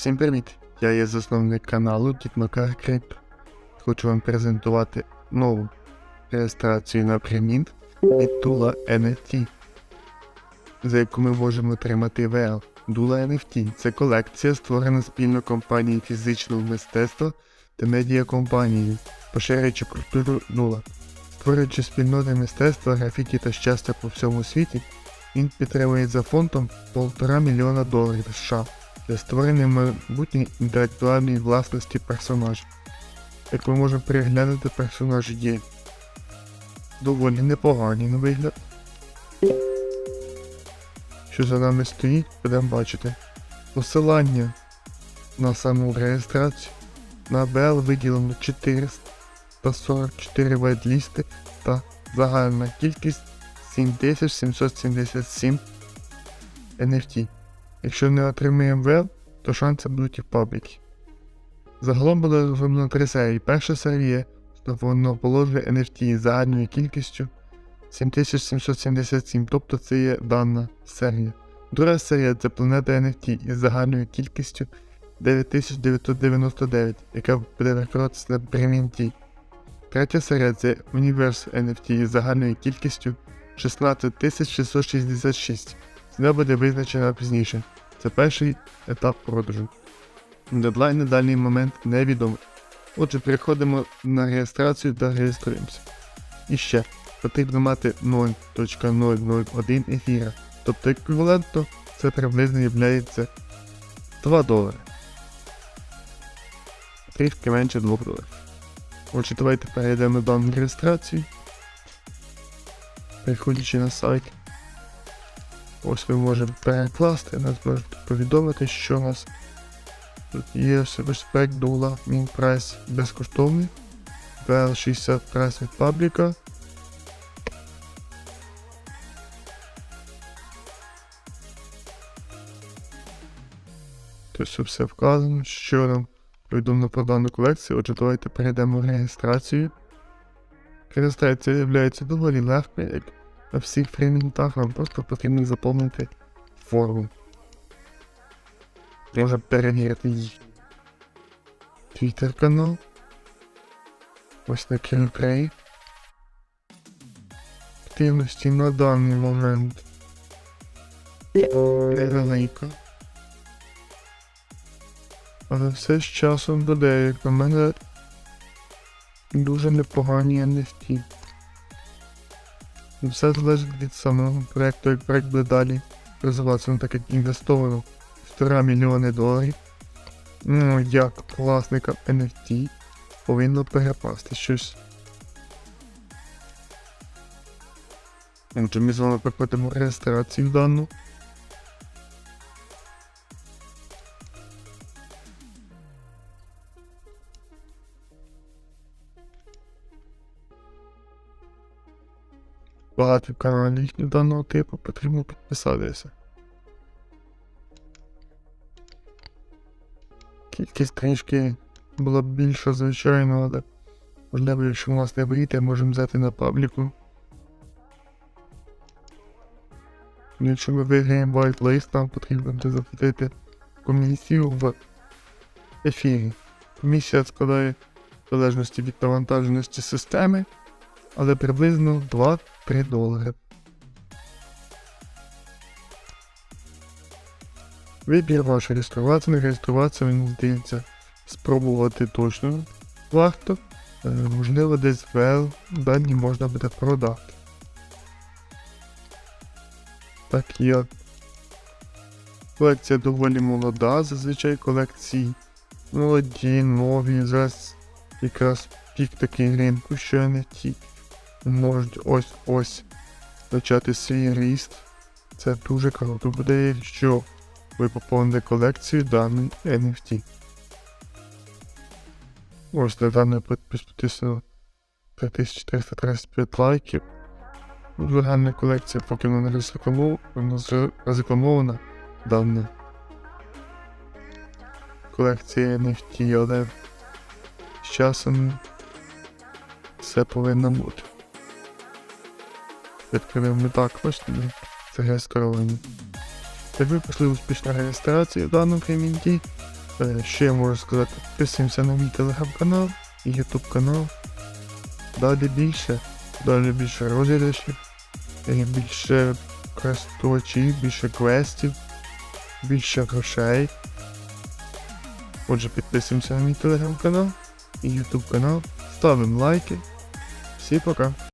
Всім привіт! Я є засновник каналу Дітмакар Крипто. Хочу вам презентувати нову реєстрацію на премінт від Dula NFT, за яку ми можемо отримати VL. Dula NFT це колекція, створена спільно компанією фізичного мистецтва та медіакомпанією, поширюючи культуру Dula. Створюючи спільноти мистецтва, графіті та щастя по всьому світі, він підтримує за фондом 1,5 мільйона доларів США створення майбутньої інтелектуальної власності персонажа. Як ми можемо переглянути, персонажі є доволі непогані на вигляд. Що за нами стоїть, будемо бачити. Посилання на саму реєстрацію на БЛ виділено 444 вайдлісти та загальна кількість 7777 NFT. Якщо не отримаємо веб, то шанси будуть і в пабліки. Загалом буде розроблено три серії. Перша серія встановлено положення NFT загальною кількістю 7777, тобто це є дана серія. Друга серія це планета NFT із загальною кількістю 9999, яка буде використовуватися на премінті. Третя серія це Universe NFT із загальною кількістю 16666. Ціна буде визначена пізніше. Це перший етап продажу. Дедлайн на даний момент невідомий. Отже, переходимо на реєстрацію та реєструємося. І ще потрібно мати 0.001 ефіра, тобто еквівалентно це приблизно є 2 долари. Трішки менше 2 доларів. Отже, давайте перейдемо на дану реєстрацію. Переходячи на сайт. Ось ви можете перекласти, нас можете повідомити, що у нас тут є респект дула, мін прайс безкоштовний, VL60 прайс від пабліка. Тобто все вказано, що нам повідомлено про дану колекцію. Отже, давайте перейдемо в реєстрацію. Реєстрація є доволі легкою, на всіх фреймінтах вам просто потрібно заповнити форму. Можна перевірити їх. Твіттер канал. Ось на Кілкрей. Активності на даний момент. Невелика. Але все з часом додає, як на мене дуже непогані NFT. Все залежить від самого проекту, як проект буде далі розвиватися, ну, так як інвестовано 1,5 мільйони доларів. Ну, як власника NFT повинно перепасти щось. Отже, ми з вами проходимо реєстрацію дану. Багато каналів даного типу, потрібно підписатися. Кількість трішки була б більша, звичайно, але можливо, якщо у нас не вийде, можемо взяти на пабліку. Якщо ми виграємо whitelist, нам потрібно буде заплатити комісію в ефірі. Комісія складає в залежності від навантаженості системи, але приблизно 2 3 долари. Вибір ваш реєструватися, не реєструватися, мені здається, спробувати точно варто. Е, можливо, десь вел дані можна буде продати. Так як колекція доволі молода, зазвичай колекції молоді, нові, зараз якраз пік такий ринку, що не ті можуть ось ось почати свій ріст. Це дуже круто буде, якщо ви поповните колекцію даної NFT. Ось на даний підпис підписано 3435 лайків. Загальна колекція поки вона не розрекламована, дана колекція NFT, але з часом все повинно бути. Відкриваємо так, бачите, зареєстровані. Так ви пішли успішна реєстрація в даному кабінеті. Е, Що я можу сказати? Підписуємося на мій телеграм-канал і ютуб канал. Далі більше, далі більше розіграшів, е, більше користувачів, більше квестів, більше грошей. Отже, підписуємося на мій телеграм-канал і ютуб канал, ставимо лайки. Всі пока!